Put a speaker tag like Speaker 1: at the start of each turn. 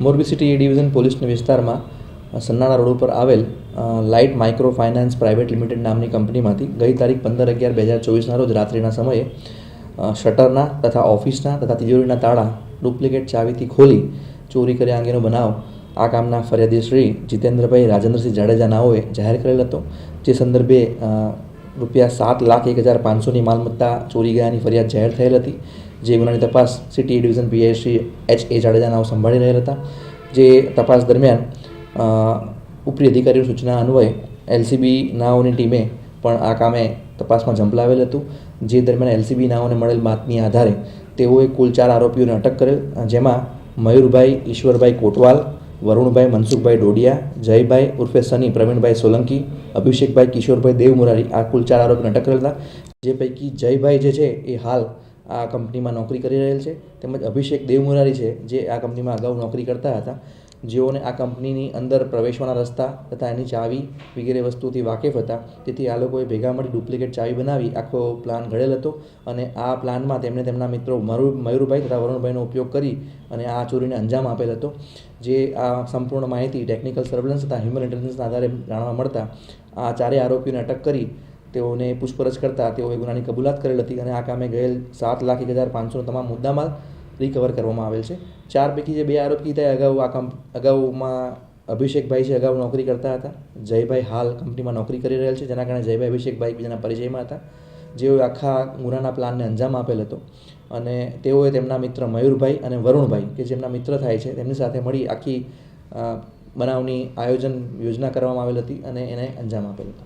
Speaker 1: Morbi city એ division પોલીસના વિસ્તારમાં સન્નાળા road ઉપર આવેલ light micro finance private limited નામની કંપનીમાંથી ગઈ તારીખ પંદર અગિયાર બે હજાર ચોવીસના રોજ રાત્રિના સમયે શટરના તથા ઓફિસના તથા તિજોરીના તાળા ડુપ્લિકેટ ચાવીથી ખોલી ચોરી કર્યા અંગેનો બનાવ આ કામના ફરિયાદી શ્રી જીતેન્દ્રભાઈ રાજેન્દ્રસિંહ જાડેજા નાઓએ જાહેર કરેલ હતો, જે સંદર્ભે રૂપિયા સાત લાખ એક હજાર પાંચસોની માલમત્તા ચોરી ગયાની ફરિયાદ જાહેર થયેલ હતી. જે ગુનાની તપાસ city division Shri H A Jadeja નાઓ સંભાળી રહ્યા હતા. જે તપાસ દરમિયાન ઉપરી અધિકારીઓ સૂચના અન્વયે એલસીબી નાઓની ટીમે પણ આ કામે તપાસમાં ઝંપલાવેલ હતું. જે દરમિયાન એલસીબી નાઓને મળેલ બાતમી આધારે તેઓએ કુલ ચાર આરોપીઓને અટક કરેલ, જેમાં મયુરભાઈ, ઈશ્વરભાઈ કોટવાલ, વરુણભાઈ, મનસુખભાઈ ડોડિયા, જયભાઈ ઉર્ફે સની, પ્રવીણભાઈ સોલંકી, અભિષેકભાઈ કિશોરભાઈ દેવમુરારી આ કુલ ચાર આરોપીને અટક કરેલ જે પૈકી જયભાઈ જે છે એ હાલ આ કંપનીમાં નોકરી કરી રહેલ છે. તેમજ અભિષેક દેવમુરારી છે, જે આ કંપનીમાં અગાઉ નોકરી કરતા હતા. જેઓને આ કંપનીની અંદર પ્રવેશવાના રસ્તા તથા એની ચાવી વગેરે વસ્તુથી વાકેફ હતા. તેથી આ લોકોએ ભેગા મળી ડુપ્લિકેટ ચાવી બનાવી, આખો પ્લાન ઘડેલ હતો અને આ પ્લાનમાં તેમણે તેમના મિત્રો મરુ, મયુરભાઈ તથા વરુણભાઈનો ઉપયોગ કરી અને આ ચોરીને અંજામ આપેલ હતો. જે આ સંપૂર્ણ માહિતી ટેકનિકલ સર્વેલન્સ તથા હ્યુમન ઇન્ટેલિજન્સના આધારે જાણવા મળતા આ ચારેય આરોપીઓને અટક કરી તેઓને પૂછપરછ કરતા તેઓએ ગુનાની કબૂલાત કરેલ હતી અને આ કામે ગયેલ સાત લાખ એક હજાર પાંચસોનો તમામ મુદ્દામાલ રિકવર કરવામાં આવેલ છે. ચાર પૈકી જે બે આરોપી હતા અગાઉ આ કંપ, અગાઉમાં અભિષેકભાઈ છે, અગાઉ નોકરી કરતા હતા. જયભાઈ હાલ કંપનીમાં નોકરી કરી રહેલ છે, જેના કારણે જયભાઈ અભિષેકભાઈ એકબીજાના પરિચયમાં હતા. જેઓએ આખા ગુનાના પ્લાનને અંજામ આપેલ હતો. અને તેઓએ તેમના મિત્ર મયુરભાઈ અને વરુણભાઈ, કે જેમના મિત્ર થાય છે, તેમની સાથે મળી આખી બનાવની આયોજન, યોજના કરવામાં આવેલ હતી અને એને અંજામ આપેલ હતો.